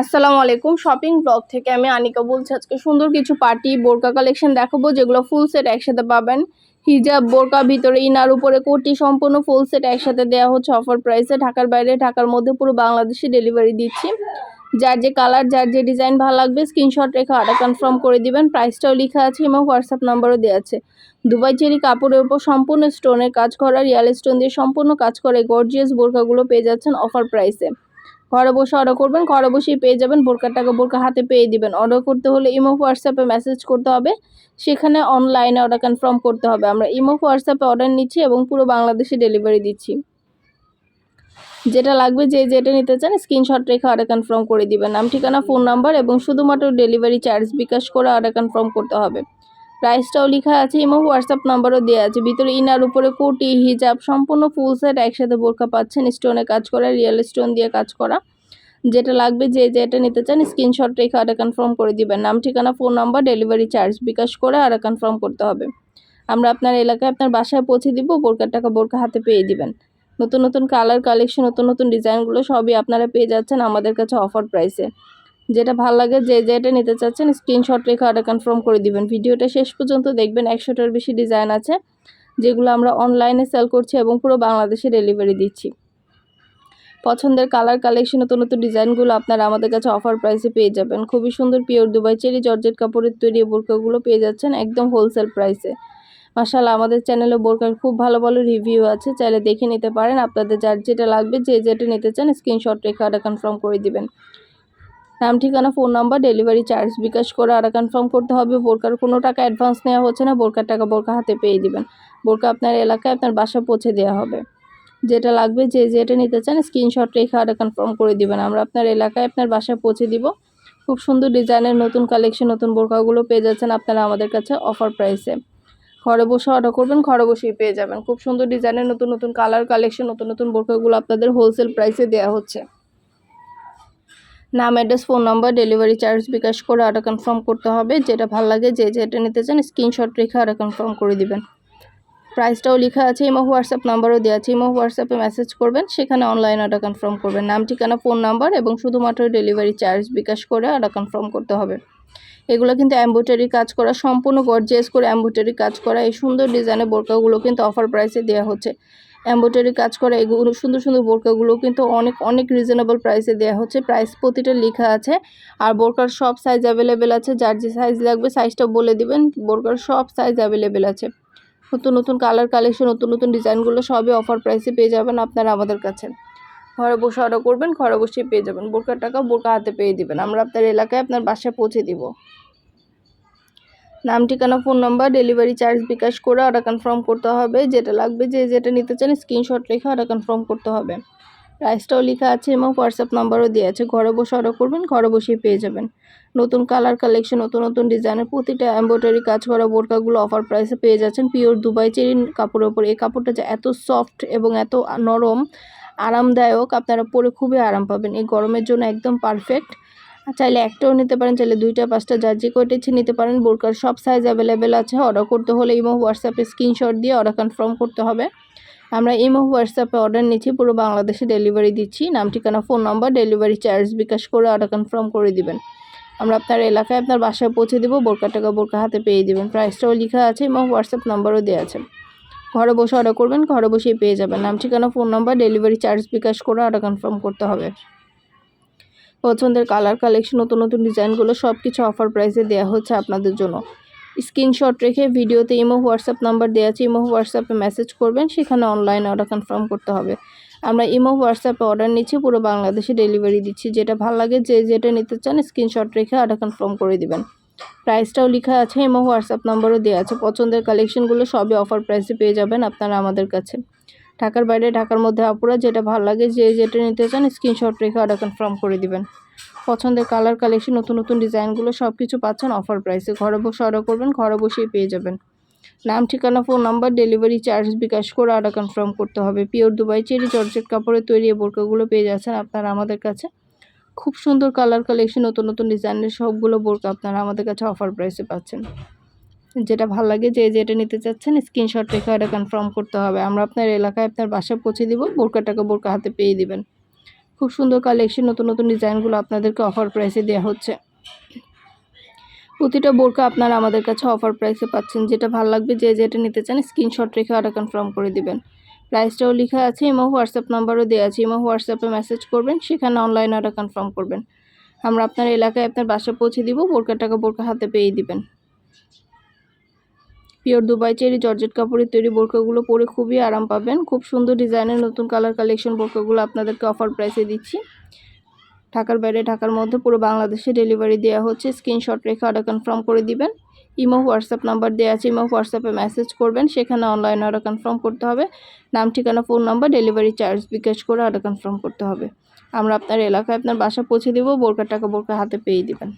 আসসালামু আলাইকুম। Shopping blog থেকে আমি আনিকা বলছি, আজকে সুন্দর কিছু পার্টি, বোরকা কালেকশন দেখাবো, যেগুলো ফুল সেট একসাথে পাবেন। হিজাব, বোরকা, ভিতরে ইনার, উপরে কোটি, সম্পূর্ণ ফুল সেট একসাথে দেওয়া হচ্ছে অফার প্রাইসে ঢাকার বাইরে, ঢাকার মধ্যে পুরো বাংলাদেশে ডেলিভারি দিচ্ছি। যার যে কালার যার যে ডিজাইন ভালো লাগবে স্ক্রিনশট রেখে অর্ডার কনফার্ম করে দিবেন। প্রাইসটাও লেখা আছে এবং হোয়াটসঅ্যাপ নাম্বারও দেওয়া আছে। দুবাই চেরি কাপড়ের উপর সম্পূর্ণ স্টোনের কাজ করা রিয়াল স্টোন দিয়ে সম্পূর্ণ কাজ করে গর্জিয়াস বোরকাগুলো পেয়ে যাচ্ছেন অফার প্রাইসে ঘরে বসে অর্ডার করবেন, ঘরে বসেই পেয়ে যাবেন, বোরকার টাকা বোরকা হাতে পেয়ে দিবেন। অর্ডার করতে হলে ইমো হোয়াটসঅ্যাপে মেসেজ করতে হবে। সেখানে অনলাইনে অর্ডার কনফার্ম করতে হবে। আমরা ইমো হোয়াটসঅ্যাপে অর্ডার নিচ্ছি এবং পুরো বাংলাদেশে ডেলিভারি দিচ্ছি। যেটা লাগবে যে যেটা নিতে চান স্ক্রিনশট রেখে অর্ডার কনফার্ম করে দিবেন। নাম, ঠিকানা ফোন নাম্বার এবং শুধুমাত্র ডেলিভারি চার্জ বিকাশ করে অর্ডার কনফার্ম করতে হবে। প্রাইসটাও লেখা আছে ইমো হোয়াটসঅ্যাপ নাম্বারও দেওয়া আছে। ভিতরে ইনার উপরে কোটি, হিজাব, সম্পূর্ণ ফুল সেট একসাথে বোরকা পাচ্ছেন স্টোনে কাজ করা রিয়েল স্টোন দিয়ে কাজ করা। যেটা লাগবে যে যেটা নিতে চান স্ক্রিনশট রেখে কনফার্ম করে দিবেন। নাম, ঠিকানা phone number delivery charge bKash করে অর্ডার কনফার্ম করতে হবে। আমরা আপনার এলাকায় আপনার বাসায় পৌঁছে দিব বোরকার টাকা বোরকা হাতে পেয়ে দিবেন। নতুন নতুন কালার কালেকশন নতুন নতুন ডিজাইনগুলো সবই আপনারা পেয়ে যাচ্ছেন আমাদের কাছে অফার প্রাইসে যেটা ভালো লাগে, যে যেটা নিতে চাচ্ছেন স্ক্রিনশট রেখে অর্ডার কনফার্ম করে দিবেন। ভিডিওটা শেষ পর্যন্ত দেখবেন একশোটার বেশি ডিজাইন আছে, যেগুলো আমরা অনলাইনে সেল করছি এবং পুরো বাংলাদেশে ডেলিভারি দিচ্ছি। পছন্দের কালার কালেকশন নতুন নতুন ডিজাইনগুলো আপনারা আমাদের কাছে অফার প্রাইসে পেয়ে যাবেন। খুবই সুন্দর পিওর দুবাই চেরি জর্জেট কাপড়ের তৈরি বোরকাগুলো পেয়ে যাচ্ছেন একদম হোলসেল প্রাইসে মাসাল আমাদের চ্যানেলে বোরকার খুব ভালো ভালো রিভিউ আছে, চাইলে দেখে নিতে পারেন। আপনাদের যার যেটা লাগবে, যে যেটা নিতে চান স্ক্রিনশট রেখে অর্ডার কনফার্ম করে দিবেন। নাম, ঠিকানা phone number delivery charge bKash করে অর্ডার কনফার্ম করতে হবে। বোরকার কোনো টাকা অ্যাডভান্স নেওয়া হচ্ছে না। বোরকার টাকা বোরকা হাতে পেয়ে দিবেন। বোরকা আপনার এলাকায় আপনার বাসা পৌঁছে দেওয়া হবে। যেটা লাগবে যে যেটা নিতে চান স্ক্রিনশট রেখে অর্ডার কনফার্ম করে দিবেন। আমরা আপনার এলাকায় আপনার বাসায় পৌঁছে দিব। খুব সুন্দর ডিজাইনের নতুন কালেকশন নতুন বোরকাগুলো পেয়ে যাচ্ছেন আপনারা আমাদের কাছে অফার প্রাইসে ঘরে বসে অর্ডার করবেন, ঘরে বসেই পেয়ে যাবেন। খুব সুন্দর ডিজাইনের নতুন নতুন কালার কালেকশন নতুন নতুন বোরকাগুলো আপনাদের হোলসেল প্রাইসে দেওয়া হচ্ছে। নাম, address, phone number, delivery charge bKash করে অর্ডার কনফার্ম করতে হবে। যেটা ভালো লাগে, যে যেটা নিতে চান স্ক্রিনশট রেখে অর্ডার কনফার্ম করে দিবেন। প্রাইসটাও লেখা আছে, ইমো, হোয়াটসঅ্যাপ নাম্বারও দেওয়া আছে। ইমো, হোয়াটসঅ্যাপে মেসেজ করবেন, সেখানে অনলাইন অর্ডার কনফার্ম করবেন। নাম, ঠিকানা ফোন নাম্বার এবং শুধুমাত্র ডেলিভারি চার্জ বিকাশ করে অর্ডার কনফার্ম করতে হবে। এগুলো কিন্তু অ্যাম্বোটারি কাজ করা, সম্পূর্ণ গর্জিয়াস করে অ্যাম্বোটারি কাজ করা। এই সুন্দর ডিজাইনের বোরকাগুলো কিন্তু অফার প্রাইসে দেওয়া হচ্ছে। এম্ব্রয়ডারি কাজ করা এগুলো সুন্দর সুন্দর বোরকাগুলো কিন্তু অনেক অনেক রিজনেবল প্রাইসে দেওয়া হচ্ছে। প্রাইস প্রতিটা লেখা আছে। আর বোরকার সব সাইজ অ্যাভেলেবেল আছে। যার যে সাইজ লাগবে সাইজটা বলে দিবেন। বোরকার সব সাইজ অ্যাভেলেবেল আছে। নতুন নতুন কালার কালেকশন নতুন নতুন ডিজাইনগুলো সবই অফার প্রাইসে পেয়ে যাবেন আপনারা আমাদের কাছে। ঘরে বসে অর্ডার করবেন, ঘরে বসেই পেয়ে যাবেন। বোরকার টাকা বোরকা হাতে পেয়ে দিবেন। আমরা আপনার এলাকায় আপনার বাসায় পৌঁছে দিব। নাম, ঠিকানা, phone number, delivery charge bKash করে অর্ডার কনফার্ম করতে হবে। যেটা লাগবে, যে যেটা নিতে চান স্ক্রিনশট রেখে অর্ডার কনফার্ম করতে হবে। প্রাইসটাও লেখা আছে এবং হোয়াটসঅ্যাপ নাম্বারও দেওয়া আছে। ঘরে বসে অর্ডার করবেন, ঘরে বসেই পেয়ে যাবেন। নতুন কালার কালেকশন নতুন নতুন ডিজাইনের প্রতিটা এম্ব্রয়ডারি কাজ করা বোরকাগুলো অফার প্রাইসে পেয়ে যাচ্ছেন। পিওর দুবাই চেরিন কাপড়ের ওপর এই কাপড়টা যে এত সফট এবং এত নরম, আরামদায়ক, আপনারা পরে খুবই আরাম পাবেন। এই গরমের জন্য একদম পারফেক্ট চাইলে একটাও নিতে পারেন, চাইলে দুইটা, পাঁচটা যে ইচ্ছে নিতে পারেন, বোরকার সব সাইজ অ্যাভেলেবেল আছে। অর্ডার করতে হলে ইমো হোয়াটসঅ্যাপে স্ক্রিনশট দিয়ে অর্ডার কনফার্ম করতে হবে। আমরা ইমো হোয়াটসঅ্যাপে অর্ডার নিচ্ছি, পুরো বাংলাদেশে ডেলিভারি দিচ্ছি। নাম, ঠিকানা phone number delivery charge bKash করে অর্ডার কনফার্ম করে দিবেন। আমরা আপনার এলাকায় আপনার বাসায় পৌঁছে দেবো বোরকা টাকা বোরকা হাতে পেয়ে দেবেন। প্রাইসটাও লেখা আছে এবং হোয়াটসঅ্যাপ নাম্বারও দেওয়া আছে। ঘরে বসে অর্ডার করবেন, ঘরে বসেই পেয়ে যাবেন। নাম, ঠিকানা phone number delivery charge bKash করে অর্ডার কনফার্ম করতে হবে। পছন্দের কালার কালেকশন নতুন নতুন ডিজাইনগুলো সব কিছু অফার প্রাইসে দেওয়া হচ্ছে আপনাদের জন্য। স্ক্রিনশট রেখে ভিডিওতে ইমো হোয়াটসঅ্যাপ নাম্বার দেওয়া আছে, ইমো হোয়াটসঅ্যাপে মেসেজ করবেন, সেখানে অনলাইন অর্ডার কনফার্ম করতে হবে। আমরা ইমো হোয়াটসঅ্যাপে অর্ডার নিচ্ছি, পুরো বাংলাদেশে ডেলিভারি দিচ্ছি। যেটা ভালো লাগে, যে যেটা নিতে চান স্ক্রিনশট রেখে অর্ডার কনফার্ম করে দিবেন। প্রাইসটাও লেখা আছে, ইমো হোয়াটসঅ্যাপ নাম্বারও দেওয়া আছে। পছন্দের কালেকশনগুলো সবই অফার প্রাইসে পেয়ে যাবেন আপনারা আমাদের কাছে। ঢাকার বাইরে, ঢাকার মধ্যে আপুরা যেটা ভালো লাগে, যে যেটা নিতে চান স্ক্রিনশট রেখে অর্ডার কনফার্ম করে দিবেন। পছন্দের কালার কালেকশন নতুন নতুন ডিজাইনগুলো সব কিছু পাচ্ছেন অফার প্রাইসে ঘরে বসে অর্ডার করবেন, ঘরে বসেই পেয়ে যাবেন। নাম, ঠিকানা phone number delivery charge bKash করে অর্ডার কনফার্ম করতে হবে। পিওর দুবাই চেরি জর্জেট কাপড়ের তৈরি বোরকাগুলো পেয়ে যাচ্ছেন আপনারা আমাদের কাছে। খুব সুন্দর কালার কালেকশন নতুন নতুন ডিজাইনের সবগুলো বোরকা আপনারা আমাদের কাছে অফার প্রাইসে পাচ্ছেন। যেটা ভালো লাগে যে, যেটা নিতে চাচ্ছেন স্ক্রিনশট রেখে এটা কনফার্ম করতে হবে। আমরা আপনার এলাকায় আপনার বাসায় পৌঁছে দিব বোরকাটাকে বোরকা হাতে পেয়ে দিবেন। খুব সুন্দর কালেকশন নতুন নতুন ডিজাইনগুলো আপনাদেরকে অফার প্রাইসে দেওয়া হচ্ছে। প্রতিটা বোরকা আপনারা আমাদের কাছে অফার প্রাইসে পাচ্ছেন। যেটা ভালো লাগবে, যে, যেটা নিতে চান স্ক্রিনশট রেখে অর্ডার কনফার্ম করে দিবেন। প্রাইসটাও লেখা আছে ইমো হোয়াটসঅ্যাপ নাম্বারও দেওয়া আছে। ইমো হোয়াটসঅ্যাপে মেসেজ করবেন, সেখানে অনলাইন অর্ডার কনফার্ম করবেন। আমরা আপনার এলাকায় আপনার বাসায় পৌঁছে দিব, বোরকা টাকা বোরকা হাতে পেয়ে দিবেন। পিওর দুবাই চেরি, জর্জেট কাপড়ের তৈরি বোরকাগুলো পরে খুবই আরাম পাবেন। খুব সুন্দর ডিজাইনের নতুন কালার কালেকশন বোরকাগুলো আপনাদেরকে অফার প্রাইসে দিচ্ছি। ঢাকার বাইরে, ঢাকার মধ্যে পুরো বাংলাদেশে ডেলিভারি দেওয়া হচ্ছে। স্ক্রিনশট রেখে অর্ডার কনফার্ম করে দিবেন। ইমো, হোয়াটসঅ্যাপ নাম্বার দেওয়া আছে, ইমো, হোয়াটসঅ্যাপে মেসেজ করবেন। সেখানে অনলাইন অর্ডার কনফার্ম করতে হবে। নাম, ঠিকানা phone number delivery charge bKash করে অর্ডার কনফার্ম করতে হবে। আমরা আপনার এলাকায় আপনার বাসা পৌঁছে দেবো বোরকার টাকা বোরকা হাতে পেয়ে দিবেন।